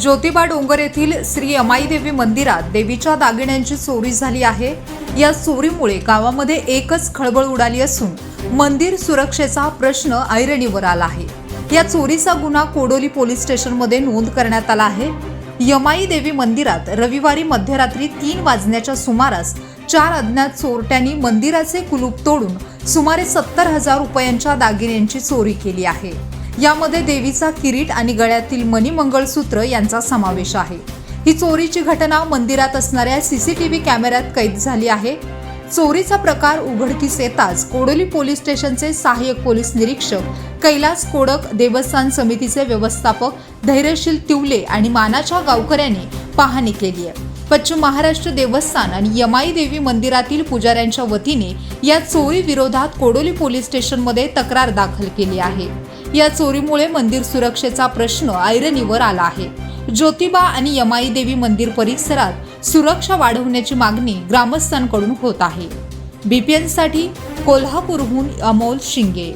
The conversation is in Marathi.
ज्योतिबा डोंगर येथील श्री अमाईदेवी मंदिरात देवीच्या दागिन्यांची चोरी झाली आहे. या चोरीमुळे गावामध्ये एकच खळबळ उडाली असून मंदिर सुरक्षेचा प्रश्न ऐरणीवर आला आहे. या चोरीचा गुन्हा कोडोली पोलीस स्टेशनमध्ये नोंद करण्यात आला आहे. यमाई देवी मंदिरात रविवारी मध्यरात्री तीन वाजण्याच्या सुमारास चार अज्ञात चोरट्यांनी मंदिराचे कुलूप तोडून सुमारे सत्तर हजार रुपयांच्या दागिन्यांची चोरी केली आहे. यामध्ये देवीचा किरीट आणि गळ्यातील मणिमंगळसूत्र यांचा समावेश आहे. ही चोरीची घटना मंदिरात असणाऱ्या सीसीटीव्ही कॅमेऱ्यात कैद झाली आहे. चोरीचा प्रकार उघडकीस येताच कोडोली पोलीस स्टेशनचे सहाय्यक पोलीस निरीक्षक कैलास कोडक देवस्थान समितीचे व्यवस्थापक धैर्यशील तिवले आणि मानाच्या गावकऱ्यांनी पाहणी केली आहे. पश्चिम महाराष्ट्र देवस्थान आणि यमाई देवी मंदिरातील पुजाऱ्यांच्या वतीने या चोरी विरोधात कोडोली पोलीस स्टेशनमध्ये तक्रार दाखल केली आहे. या चोरीमुळे मंदिर सुरक्षेचा प्रश्न ऐरणीवर आला आहे. ज्योतिबा आणि यमाई देवी मंदिर परिसरात सुरक्षा वाढवण्याची मागणी ग्रामस्थांकडून होत आहे. बीपीएनसाठी कोल्हापूरहून अमोल शिंगे.